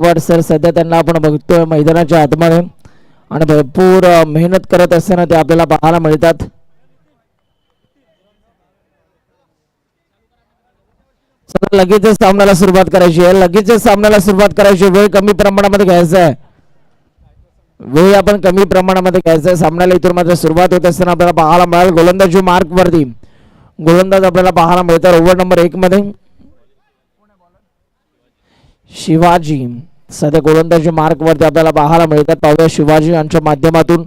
वाट सर सध्या त्यांना आपण बघतोय मैदानाच्या आतमध्ये. आणि भरपूर मेहनत करत असताना ते आपल्याला पाहायला मिळतात. लगेचच सामन्याला सुरुवात करायची आहे. लगेचच सामन्याला सुरुवात करायची वेळ कमी प्रमाणामध्ये घ्यायचा आहे. वेळ आपण कमी प्रमाणामध्ये घ्यायचा आहे. सामन्याला इथून मात्र सुरुवात होत असताना आपल्याला पाहायला मिळाल. गोलंदाजी मार्क वरती गोलंदाज आपल्याला पाहायला मिळतात. ओव्हर नंबर एक मध्ये. शिवाजी. सध्या गोलंदाजी मार्क वरती आपल्याला पाहायला मिळतात. पाहूया शिवाजी यांच्या माध्यमातून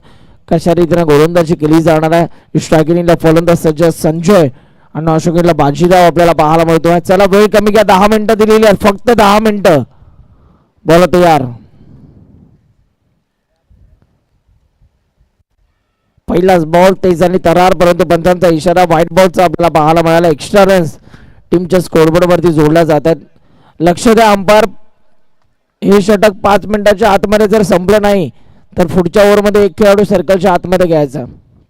कशा रीतीने गोलंदाजी केली जाणार आहे? स्ट्रायकिंगला फलंदाज सज्ज संजय आणि अशोकीला बाजीराव आपल्याला पाहायला मिळतोय चला वेळ कमी घ्या. दहा मिनिटं दिलेली आहेत. फक्त दहा मिनिटं. बोला तयार पहिलाच बॉल तेज आणि तरार परंतु पंचांचा इशारा व्हाईट बॉलचा आपल्याला पाहायला मिळाला. एक्स्ट्रा रन्स टीमच्या स्कोरबोर्डवरती जोडल्या जातात लक्ष द्या अंपायर हे षटक पाच मिनिटाच्या आतमध्ये जर संपलं नाही तर पुढच्या ओव्हरमध्ये एक खेळाडू सर्कलच्या आतमध्ये घ्यायचा.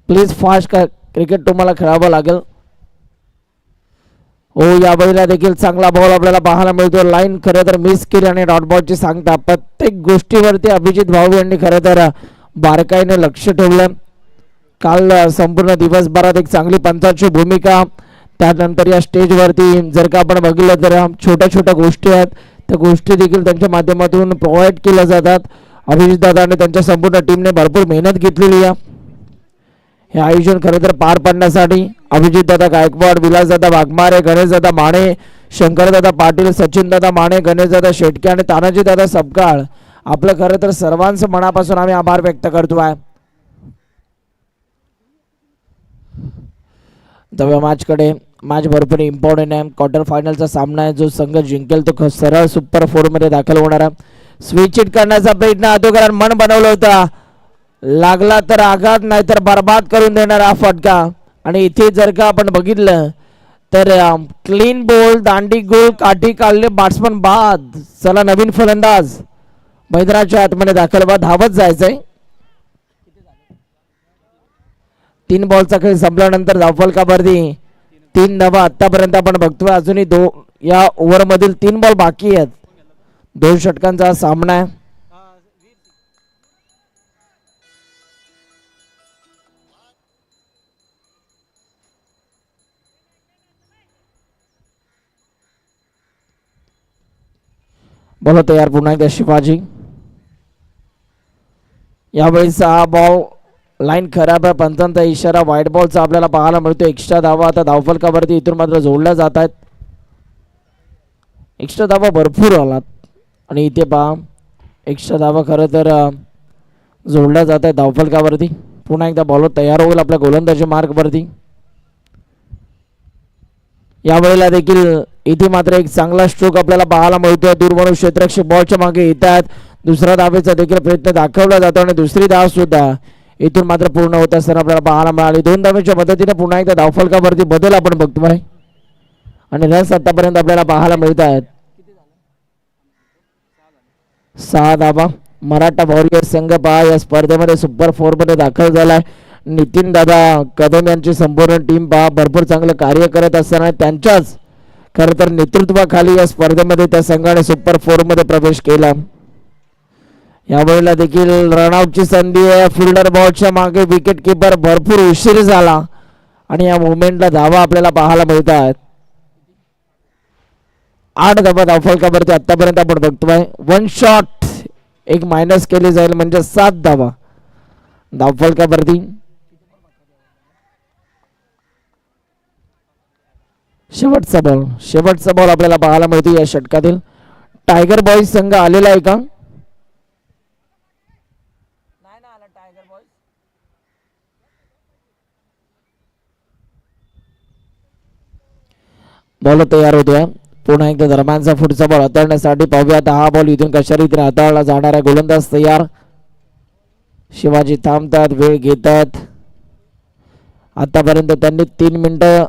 प्लीज फास्ट का क्रिकेट तुम्हाला खेळावं लागेल. हो या बळीला देखील चांगला बॉल आपल्याला पाहायला मिळतो. लाईन खरं तर मिस केली आणि डॉट बॉलची सांगता प्रत्येक गोष्टीवरती अभिजित भाऊ यांनी खरं तर बारकाईने लक्ष ठेवलं. काल संपूर्ण दिवसभरात एक चांगली पंचाची भूमिका. त्यानंतर या स्टेजवरती जर का आपण बघितलं तर छोट्या छोट्या गोष्टी आहेत. त्या गोष्टी देखील त्यांच्या माध्यमातून प्रोव्हाइड केल्या जातात. अभिजित दादा आणि त्यांच्या संपूर्ण टीमने भरपूर मेहनत घेतलेली आहे. हे आयोजन खरं तर पार पाडण्यासाठी अभिजित दादा गायकवाड विलासदादा वाघमारे गणेशदादा माने शंकरदादा पाटील सचिनदादा माने गणेशदादा शेटके आणि तानाजीदादा सबकाळ आपलं खरं तर सर्वांचं मनापासून आम्ही आभार व्यक्त करतो आहे. दव्या मॅचकडे मॅच भरपूर इम्पॉर्टंट आहे. क्वार्टर फायनलचा सामना आहे. जो संघ जिंकेल तो सरळ सुपर फोरमध्ये दाखल होणार आहे. स्विच इट करण्याचा प्रयत्न अधोकरांनी मन बनवलं होता. लागला तर आघात नाही तर बर्बाद करून देणार हा फटका. आणि इथे जर का आपण बघितलं तर क्लीन बॉल दांडी गोल काठी काढले बॅट्समन बाद. चला नवीन फलंदाज. मैदानाच्या आतमध्ये दाखल बा धावत जायचंय. तीन बॉलचा खेळ संपल्यानंतर धावफलकावरती तीन धावा आतापर्यंत आपण बघतोय. अजूनही दो या ओव्हर मधील तीन बॉल बाकी आहेत. दोन षटकांचा सामना आहे. बोला तयार पुन्हा एकदा शिवाजी. यावेळी हा बॉल लाईन खराब आहे. पंचांचा इशारा व्हाईट बॉलचा आपल्याला पाहायला मिळतो एक्स्ट्रा धावा आता धावफलकावरती इथून मात्र जोडल्या जात आहेत. एक्स्ट्रा धावा भरपूर आलात. आणि इथे पहा एक्स्ट्रा धावा खरं तर जोडल्या जात आहेत धावफलकावरती पुन्हा एकदा बॉलर तयार होईल आपल्या गोलंदाजी मार्गवरती. यावेळेला देखील इथे मात्र एक चांगला स्ट्रोक आपल्याला पाहायला मिळतोय. दूरवरून क्षेत्ररक्षक बॉलच्या मागे येत आहेत. दुसरा धावेचा देखील प्रयत्न दाखवला जातो आणि दुसरी धाव सुद्धा इथून मात्र पूर्ण होत असताना आपल्याला पाहायला मिळाली. दोन धावेच्या मदतीने पुन्हा एकदा धावफलकावरती बदल आपण बघतोय आणि रन्स आतापर्यंत आपल्याला पाहायला मिळत आहेत. सहा धाबा मराठा वॉरियर संघ पहा या स्पर्धेमध्ये सुपर फोरमध्ये दाखल झालाय. नितीन दादा कदम यांची संपूर्ण टीम पहा भरपूर चांगलं कार्य करत असताना त्यांच्याच खरं तर नेतृत्वाखाली या स्पर्धेमध्ये त्या संघाने सुपर फोरमध्ये प्रवेश केला. यावेळेला देखील रनआउटची संधी आहे. फिल्डर बॉलच्या मागे विकेट किपर भरपूर उशीर झाला. आणि या मुवमेंटला धावा आपल्याला पाहायला मिळत आहेत आठ धावा धावफलकावरती आतापर्यंत आपण बघतोय. वन शॉट एक मायनस केली जाईल म्हणजे सात धावा. धावफलकावरती शेवटचा बॉल शेवटचा बॉल आपल्याला पाहायला मिळतो या षटकातील. टायगर बॉईज संघ आलेला आहे का? बॉल तयार होतोय. पुन्हा एकदा दरम्यानचा पुढचा बॉल हाताळण्यासाठी पाहूया आता हा बॉल इथून कशा रीतीने हाताळला जाणार आहे गोलंदाज तयार? शिवाजी थांबतात वेळ घेतात. आतापर्यंत त्यांनी तीन मिनिटं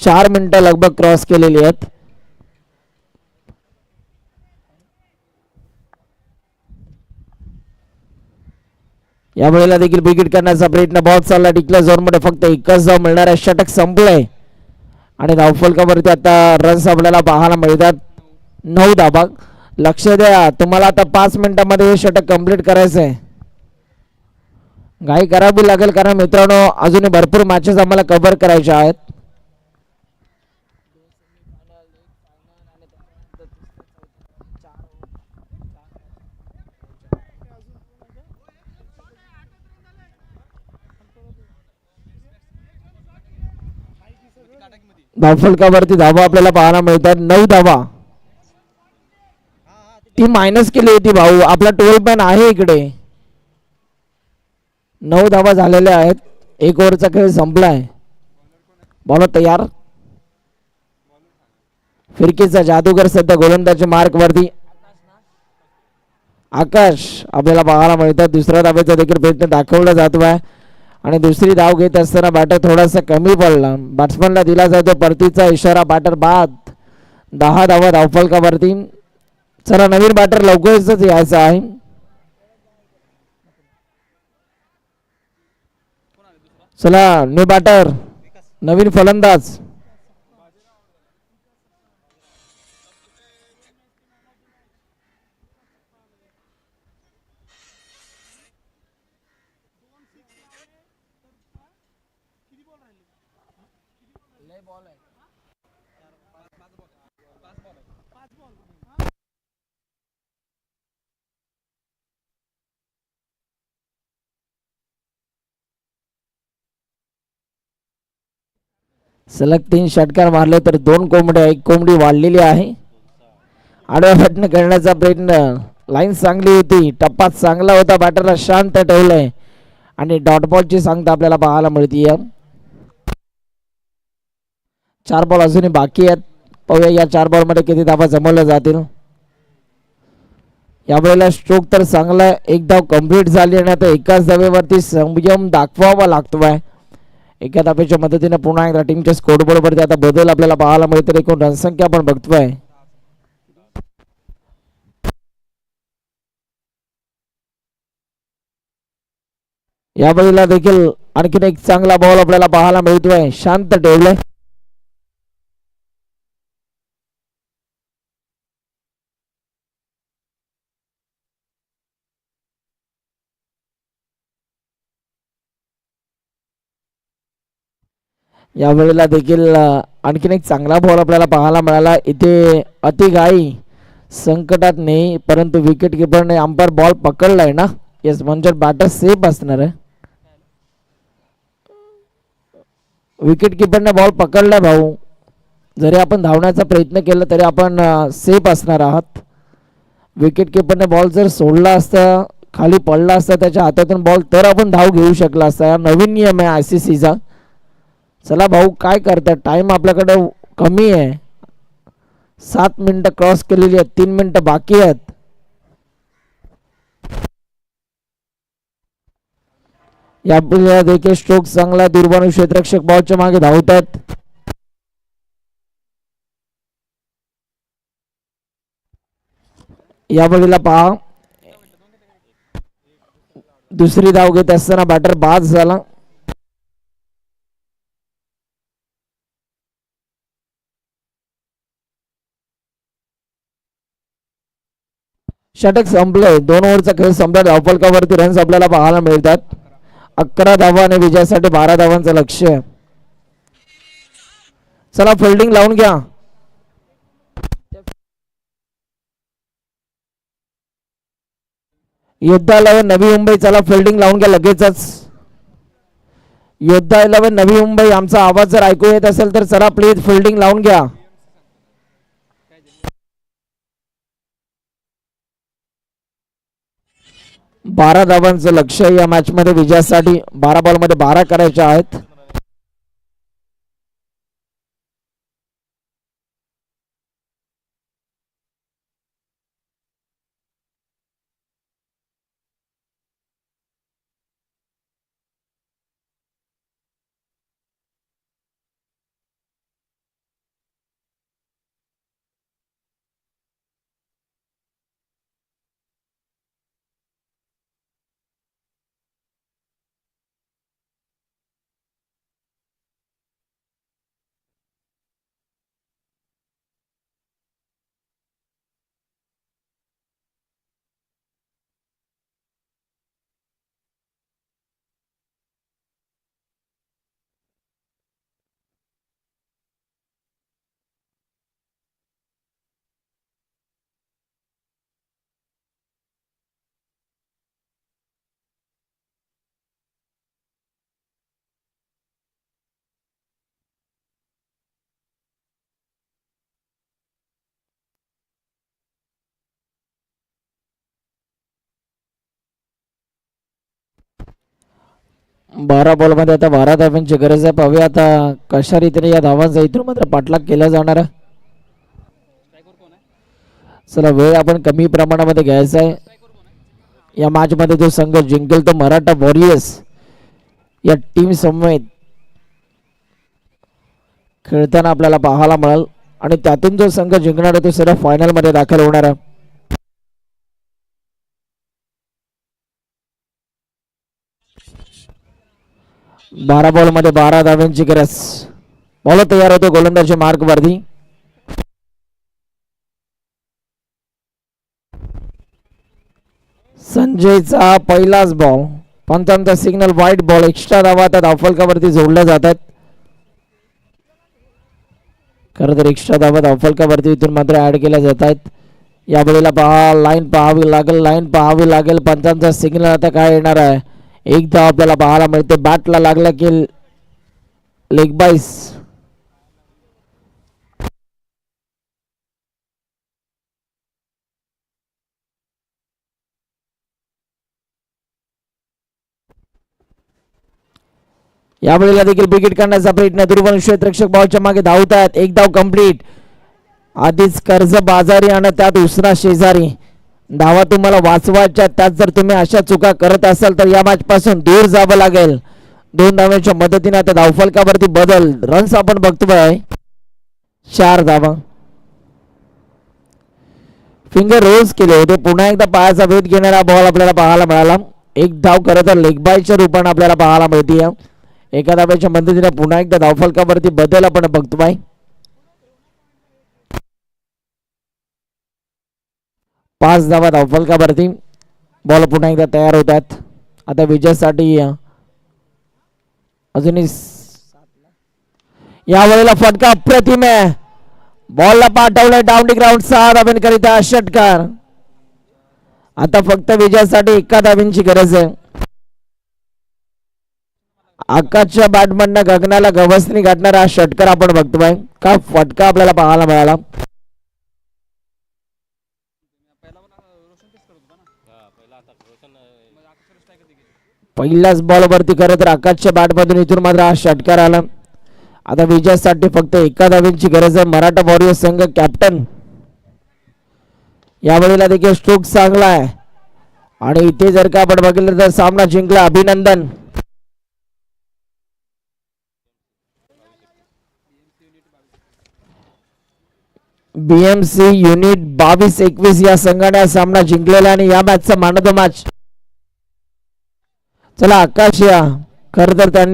चार मिनिटं लगभग क्रॉस केलेली आहेत. या वेळेला देखील विकेट करण्याचा प्रयत्न बॉल चालला टिकला झोनमध्ये फक्त एकच धाव मिळणार आहे. षटक संपलंय. आणि धावफलकावरती आता रन्स आपल्याला पाहायला मिळतात. नऊ धाबा लक्ष द्या तुम्हाला आता पाच मिनिटामध्ये हे षटक कंप्लीट करायचं आहे. घाई करावी लागेल. कारण मित्रांनो अजूनही भरपूर मॅचेस आम्हाला कव्हर करायच्या आहेत. धावफलकावरती धावा आपल्याला पाहायला मिळतात. नऊ धावा. ती मायनस केली होती भाऊ. आपला टोल पण आहे इकडे. नऊ धावा झालेल्या आहेत. एक ओव्हरचा खेळ संपलाय. बॉलर तयार. फिरकीचा जादूगर सध्या गोलंदाजी मार्क वरती आकाश आपल्याला पाहायला मिळतात. दुसऱ्या धाब्याचा देखील प्रयत्न दाखवला जातो आहे आणि दुसरी धाव घेत असताना बॅटर थोडासा कमी पडला. बॅट्समनला दिला जातो परतीचा इशारा. बॅटर बाद. दहा धावा धावफलकावरती. चला नवीन बॅटर लवकरच यायचा आहे. चला न्यू बॅटर नवीन फलंदाज. सलग तीन षटकार मारले तर दोन कोंबड्या एक कोंबडी वाढलेली आहे. आडव्या फटण करण्याचा प्रयत्न. लाईन चांगली होती. टप्पा चांगला होता. बॅटरला शांत ठेवलंय. आणि डॉटबॉलची सांगता आपल्याला पाहायला मिळतीय. चार बॉल अजूनही बाकी आहेत. पाहूया या चार बॉलमध्ये किती धावा जमवल्या जातील. यावेळेला स्ट्रोक तर चांगला एक धाव कंप्लीट झाली आणि आता एकाच धावेवरती संयम दाखवावा लागतोय एका धावेच्या मदतीने पुन्हा एकदा टीमच्या स्कोरबोर्डवरती आता बदल आपल्याला पाहायला मिळते एकूण रनसंख्या आपण बघतोय. यावेळेला देखील आणखीन एक चांगला बॉल आपल्याला पाहायला मिळतोय. शांत ठेवलंय. यावेळेला देखील आणखीन एक चांगला बॉल आपल्याला पाहायला मिळाला. इथे अतिघाई संकटात नाही परंतु विकेट किपरने अंपायर बॉल पकडलाय ना? येस म्हणजे बॅटर सेफ असणार आहे. विकेट किपरने बॉल पकडलाय भाऊ. जरी आपण धावण्याचा प्रयत्न केला तरी आपण सेफ असणार आहात. विकेट किपरने बॉल जर सोडला असता खाली पडला असता त्याच्या हातातून बॉल तर आपण धाव घेऊ शकला असता. हा नवीन नियम आहे आय सी सीचा चला भाऊ काय करताय टाइम आपल्याकडे कमी आहे. सात मिनटं क्रॉस केलेली आहेत तीन मिनटं बाकी आहेत. या देखील स्ट्रोक चांगला दुर्बाणू क्षेत्रक्षक बॉलच्या मागे धावतात या बळीला पहा. दुसरी धाव घेत असताना बॅटर बाद झाला. षटक संपलंय दोन ओव्हरचा खेळ संपला. धावफलकावरती रन्स आपल्याला पाहायला मिळतात. अकरा धावा आणि विजयासाठी बारा धावांचं लक्ष आहे. चला फिल्डिंग लावून घ्या. योद्धा इलेव्हन नवी मुंबई. चला फिल्डिंग लावून घ्या लगेचच. योद्धा इलेव्हन नवी मुंबई. आमचा आवाज जर ऐकू येत असेल तर चला प्लीज फिल्डिंग लावून घ्या. बारा धावांचं लक्ष या मॅचमध्ये विजयासाठी बारा बॉलमध्ये बारा करायचे आहेत. बारा बॉलमध्ये आता बारा धावांची गरज आहे. पाहूया आता कशा रीतीने या धावांचा इथून मात्र पाठलाग केला जाणार आहे. चला वेळ आपण कमी प्रमाणामध्ये घ्यायचा आहे. या मॅच मध्ये जो संघ जिंकेल तो मराठा वॉरियर्स या टीम समवेत खेळताना आपल्याला पाहायला मिळेल. आणि त्यातून जो संघ जिंकणार आहे तो सर्व फायनलमध्ये दाखल होणार आहे. बारा बॉलमध्ये बारा धाव्यांची गरज. बॉल तयार होतो गोलंदाजी मार्क वरती संजयचा पहिलाच बॉल पंचांचा सिग्नल वाईट बॉल एक्स्ट्रा धावा त्या धावफलकावरती जोडल्या जातात. खरं तर एक्स्ट्रा धावा धावफलकावरती इथून मात्र ऍड केल्या जात आहेत या वेळेला पहा लाईन पाहावी लागेल लाईन पाहावी लागेल. पंचांचा सिग्नल आता काय येणार आहे? एक धाव आपल्याला पाहायला मिळते बॅटला लागला की लेग बाईस यावेळेला देखील विकेट काढण्याचा प्रयत्न दुर्बल क्षेत्रक्षक बॉलच्या मागे धावतात. एक धाव कंप्लीट आधीच कर्ज बाजारी आणि त्यात उसरा शेजारी. धावा तुम्हाला वाचवायच्या त्यात जर तुम्ही अशा चुका करत असाल तर या मॅच पासून दूर जावं लागेल. दोन धाव्यांच्या मदतीने आता धावफलकावरती बदल. रन्स आपण बघतोय. चार धावा. फिंगर रोज केले होते. पुन्हा एकदा पायाचा वेध घेणारा बॉल आपल्याला पाहायला मिळाला. एक धाव खरं तर लेगबायच्या रूपाने आपल्याला पाहायला मिळते एका धाव्याच्या मदतीने पुन्हा एकदा धावफलकावरती बदल आपण बघतोय. पाच धावा धावफलकावरती बॉल पुन्हा एकदा तयार होतात. आता विजयासाठी अजूनही यावेळेला या फटका अप्रतिम आहे. बॉलला पाठवलाय डाऊन ग्राउंड सहा धाब्यांकरिता षटकार. आता फक्त विजयासाठी एका धाब्यांची गरज आहे. आकाशच्या बॅटमधनं गगनाला गवसनी गाठणारा हा षटकार आपण बघतोय. का फटका आपल्याला पाहायला मिळाला? पहिल्याच बॉलवरती करत खरं तर आकाशच्या बॅटमधून इथून मात्र हा षटकार आला. आता विजयासाठी फक्त एका धाव्यांची गरज आहे. मराठा वॉरियर्स संघ कॅप्टन यावेळेला देखील स्ट्रोक चांगला आहे. आणि इथे जर का आपण बघितलं तर सामना जिंकला अभिनंदन. बीएमसी युनिट बावीस एकवीस या संघाने सामना जिंकलेला आणि या मॅचचा मान मॅच चला आकाश या. खर तर त्यांनी